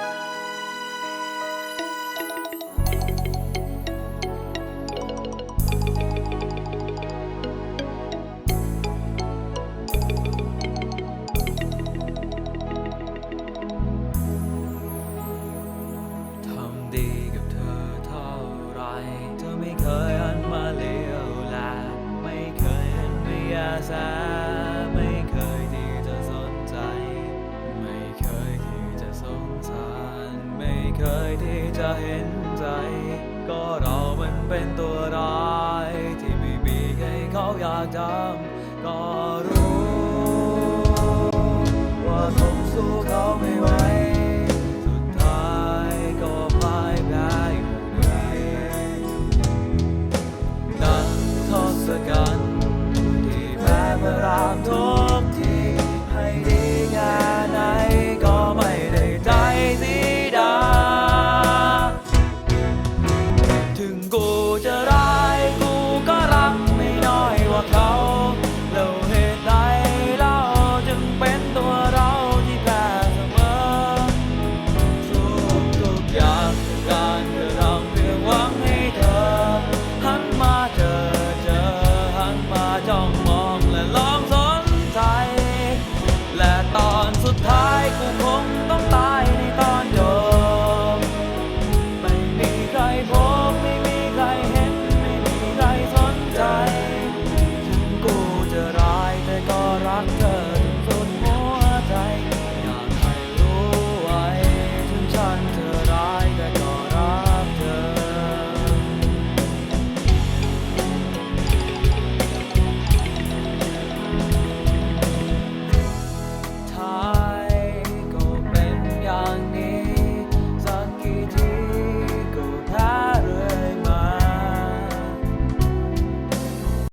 え? จะเห็นใจ ก็เรามันเป็นตัวร้าย ที่ไม่มีให้เขาอยากจำก็รู้ 让